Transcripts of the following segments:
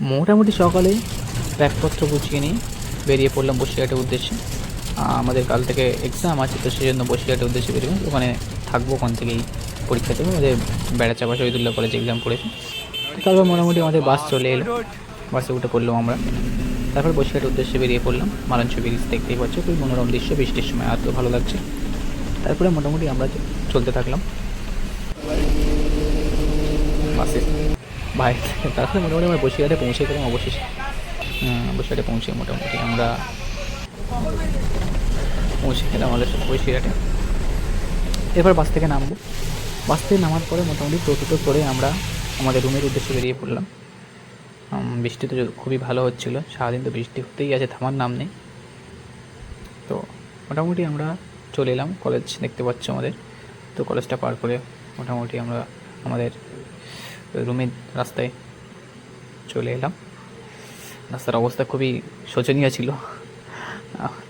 মোটামুটি সকালে ব্যাগপত্র গুছিয়ে নিয়ে বেরিয়ে পড়লাম বসিরহাটের উদ্দেশ্যে। আমাদের কাল থেকে এক্সাম আছে, তো সেই জন্য বসিরহাটের উদ্দেশ্যে বেরোবো। ওখানে থাকব ওখান থেকেই পরীক্ষা দেবো। আমাদের বেড়াচাপা শহীদুল্লাহ কলেজ এক্সাম পড়েছে। তারপর মোটামুটি আমাদের বাস চলে এলো। বাসে উঠে পড়লাম আমরা। তারপর বসিরহাটের উদ্দেশ্যে বেরিয়ে পড়লাম। মালঞ্চ ব্রিজ দেখতেই পাচ্ছ, খুবই মনোরম দৃশ্য। বৃষ্টির সময় আর তো ভালো লাগছে। তারপরে মোটামুটি আমরা চলতে থাকলাম। বাসে থেকে তারপরে মোটামুটি আমরা বসিরহাটে পৌঁছে গেলাম অবশেষে। হুম, বসিরহাটে পৌঁছে মোটামুটি আমরা পৌঁছে গেলাম আমাদের বসিরহাটে। এরপর বাস থেকে নামবো। বাস থেকে নামার পরে মোটামুটি টোটোটো করে আমরা আমাদের রুমের উদ্দেশ্যে বেরিয়ে পড়লাম। বৃষ্টি তো খুবই ভালো হচ্ছিল সারাদিন তো বৃষ্টি হতেই আছে থামার নাম নেই। তো মোটামুটি আমরা চলে এলাম কলেজ দেখতে পাচ্ছি আমাদের। তো কলেজটা পার করে মোটামুটি আমরা আমাদের রুমের রাস্তায় চলে এলাম। রাস্তার অবস্থা খুবই শোচনীয় ছিল।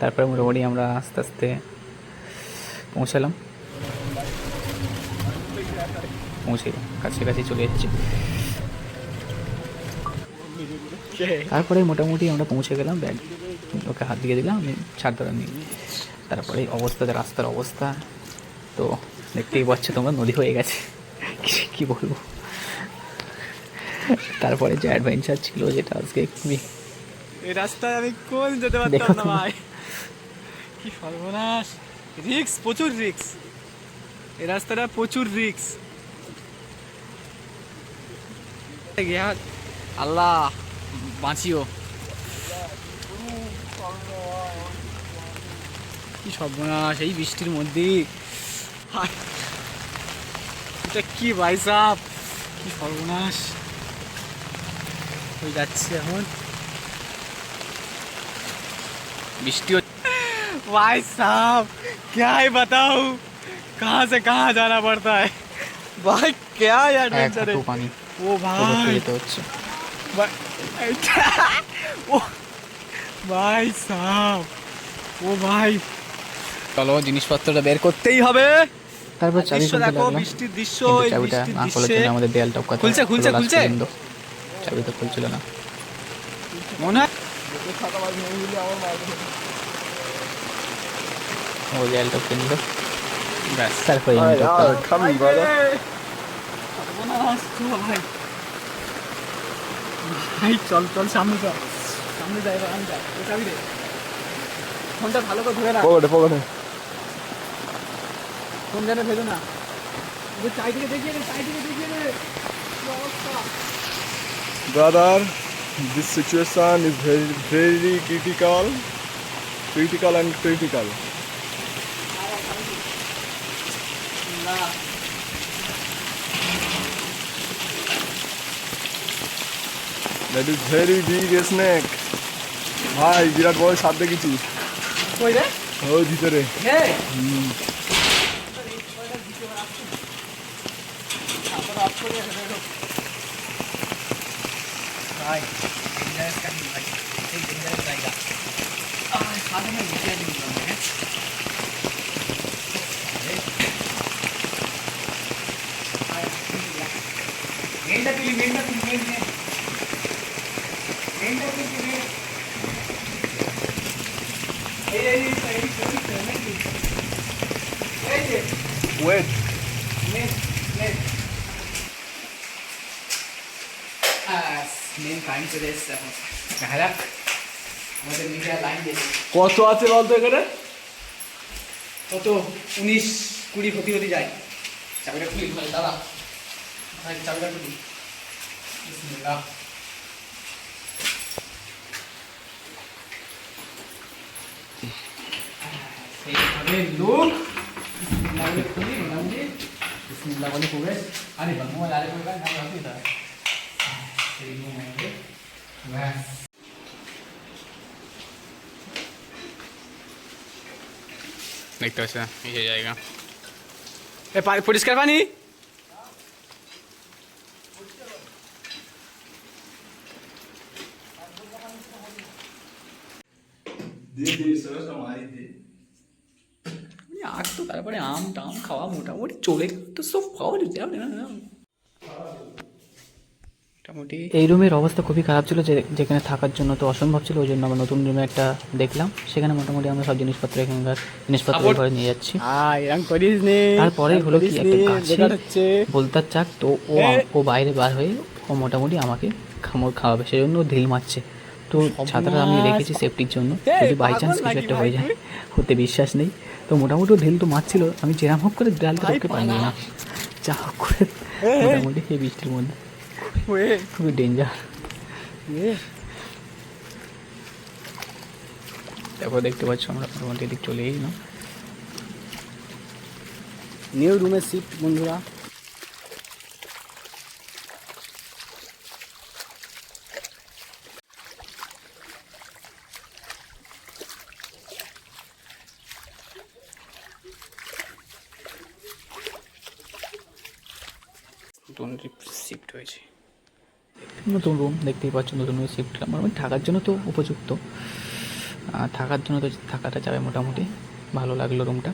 তারপরে মোটামুটি আমরা আস্তে আস্তে পৌঁছালাম। পৌঁছে কাছাকাছি চলে এসেছি তারপরে মোটামুটি আমরা পৌঁছে গেলাম, ব্যাগ ওকে হাত দিয়ে দিলাম, আমি ছাড় ধরে নিই। তারপরে অবস্থা রাস্তার অবস্থা, তো দেখতেই পাচ্ছ তোমরা, নদী হয়ে গেছে। কি বলব? তারপরে যে অ্যাডভেঞ্চার ছিল যেটা আজকে খুবই এই রাস্তায় আমি কোন যেতে পারতাম না ভাই? কি সর্বনাশ। রিক্স প্রচুর রিক্স এই রাস্তাটা প্রচুর রিক্স আল্লাহ, বাঁচিও। কি সর্বনাশ, এই বৃষ্টির মধ্যে। এটা কি বাইসাপ কি সর্বনাশ। হয়ে যাচ্ছে এখন बृष्टि भाई साहब क्या ही बताऊं कहाँ से कहाँ जाना पड़ता है भाई क्या এক एडवेंचर হাঁটু है পানি वो টোটোতে भाई যেতে হচ্ছে भाई ओ भाई साहब ओ भाई চলো জিনিসপত্রটা বের করতেই হবে তারপর আর চাবি দৃশ্য খুলতে দেখো লাগলাম বৃষ্টির দৃশ্য কিন্তু এই চাবিটা বৃষ্টির না খোলার দৃশ্যে জন্য আমাদের দেয়াল টপকাতে খুলছে, হলো খুলছে, last খুলছে। চাবি তো খুলছিল না। মনে ও ব্যাস। ভাই। চল চল সামনে চল সামনে যাই চাবি রে। ফোনটা ভালো করে ধরে রাখ। পকেটে পকেটে। ফোন যেন ভেজো না। চারিদিকে দেখিয়ে চারিদিকে দেখিয়ে দে কি অবস্থা brother this situation is very very critical critical and critical that is very big snake ভাই বিরাট বড় সাপ দেখেছি কই রে ওই ভিতরে হে ভাই ডেঞ্জারাস কাহিনী ভাই এই ডেঞ্জারাস জায়গা আমার সাধারণ বিষয় দিন হ্যাঁ মেনটা তুলি মেনটা তুলি মেন মেন মেনটা তুলি মেন এই এই এই এই এই মেন তুলি এই যে ওয়েট মেন মেন আস টাইম চলে এসছে এখন দেখা যাক আমাদের মিডিয়া লাইন কত আছে বলতো এখানে? কত? উনিশ কুড়ি হতে হতে যায়। চাবিটা খুলি ভাই দাদা। ভাই চাবিটা খুলি। সেইভাবে লোক। বিসমিল্লাহ বলে খুলি মোটামুটি বিসমিল্লাহ বলে প্রবেশ। আরে বা মোবাইল আরে করে না সেই মোবাইলে ব্যাস দেখতে পাচ্ছ এই যে জায়গা এ পানি পরিষ্কার পানি আগ তো তারপরে আম টাম খাওয়া মোটামুটি চলে গেল তো সব খাওয়া যাবে না এটা মোটামুটি। এই রুমের অবস্থা খুবই খারাপ ছিল যে যেখানে থাকার জন্য তো অসম্ভব ছিল ওই জন্য আমরা নতুন রুমে একটা দেখলাম। সেখানে মোটামুটি আমরা সব জিনিসপত্র এখানকার জিনিসপত্র ঘরে নিয়ে যাচ্ছি। তারপরে হলো কি একটা নি, গাছে বলতার চাক তো ও ও বাইরে বার হয়ে ও মোটামুটি আমাকে খামড় খাওয়াবে সেই জন্য ঢিল মারছে। তো ছাতাটা আমি রেখেছি সেফটির জন্য যদি বাই চান্স কিছু একটা হয়ে যায় হতে বিশ্বাস নেই। তো মোটামুটি ও ঢিল তো মারছিল আমি যেরাম হোক করে ডালতে রক্ষে পারলাম না। যা হোক করে মোটামুটি এই বৃষ্টির মধ্যে। ওয়ে খুবই ডেঞ্জার তারপর দেখতে পাচ্ছ আমরা মোটামুটি এদিক চলে এলাম নিউ রুমে শিফট বন্ধুরা। শিফট হয়েছে। নতুন রুম দেখতেই পাচ্ছ নতুন রুমে শিফট হলাম। মানে থাকার জন্য তো উপযুক্ত। আর থাকার জন্য তো থাকাটা যাবে মোটামুটি। ভালো লাগল রুমটা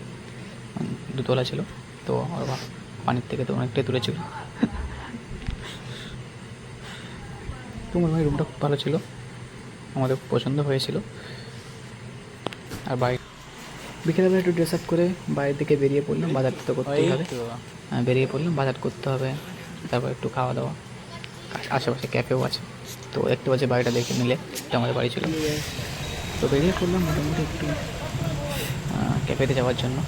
দুতলা ছিল তো আর পানির থেকে তো অনেকটাই দূরে ছিল। তোমার ভাই রুমটা খুব ভালো ছিল। আমাদের খুব পছন্দ হয়েছিল। আর বাইরে বিকেলবেলা একটু ড্রেস আপ করে বাইরের দিকে বেরিয়ে পড়লাম। বাজার তো করতেই হবে। হ্যাঁ, বেরিয়ে পড়লাম। বাজার করতে হবে। তারপর একটু খাওয়া দাওয়া। আশেপাশে ক্যাফেও আছে। তো একটু বাজে বাড়িটা দেখে নিলে এটা আমাদের বাড়ি ছিল। তো বেরিয়ে পড়লাম মোটামুটি একটু ক্যাফেতে যাওয়ার জন্য।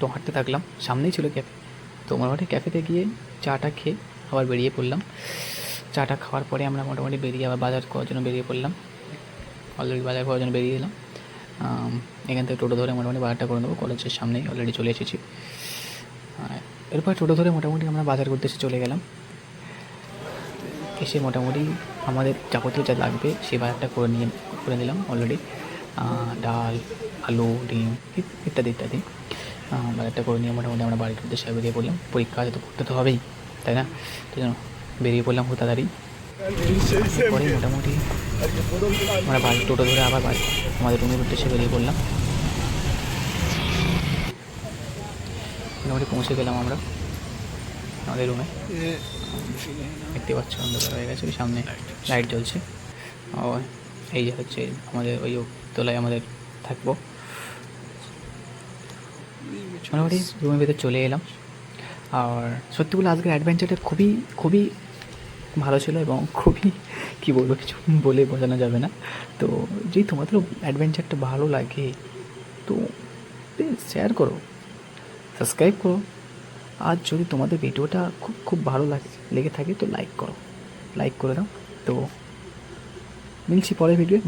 তো হাঁটতে থাকলাম, সামনেই ছিল ক্যাফে তো মোটামুটি ক্যাফেতে গিয়ে চাটা খেয়ে আবার বেরিয়ে পড়লাম। চাটা খাওয়ার পরে আমরা মোটামুটি বেরিয়ে আবার বাজার করার জন্য বেরিয়ে পড়লাম। অলরেডি বাজার করার জন্য বেরিয়ে এলাম। এখান থেকে টোটো ধরে মোটামুটি বাজারটা করে নেব। কলেজের সামনেই অলরেডি চলে এসেছি। এরপর টোটো ধরে মোটামুটি আমরা বাজার করতে এসে চলে গেলাম। এসে মোটামুটি আমাদের যাবতীয় যা লাগবে সেই বাজারটা করে নিয়ে, করে নিলাম অলরেডি ডাল, আলু, ডিম ইত্যাদি ইত্যাদি। বাজারটা করে নিয়ে মোটামুটি আমরা বাড়ির উদ্দেশ্যে বেরিয়ে পড়লাম। পরীক্ষা তো পড়তে তো হবেই, তাই না? তো জন্য বেরিয়ে পড়লাম খুব তাড়াতাড়ি। মোটামুটি আমরা বাড়ি টোটো ধরে আবার বাড়ি, আমাদের রুমের উদ্দেশ্যে বেরিয়ে পড়লাম। মোটামুটি পৌঁছে গেলাম আমরা আমাদের রুমে দেখতে পাচ্ছ, অন্ধকার হয়ে গেছে ওই সামনে লাইট জ্বলছে। ও, এই যে হচ্ছে আমাদের ওই তলায় আমাদের থাকব। মোটামুটি রুমের ভেতর চলে এলাম। আর সত্যি বলে আজকের অ্যাডভেঞ্চারটা খুবই খুবই ভালো ছিল এবং খুবই, কী বলব, কিছু বলে বোঝানো যাবে না। তো যদি তোমাদের অ্যাডভেঞ্চারটা ভালো লাগে, তো শেয়ার করো সাবস্ক্রাইব করো। আর যদি তোমাদের ভিডিওটা খুব খুব ভালো লাগে, লেগে থাকে তো লাইক করো লাইক করে দাও। তো, মিলছি পরের ভিডিও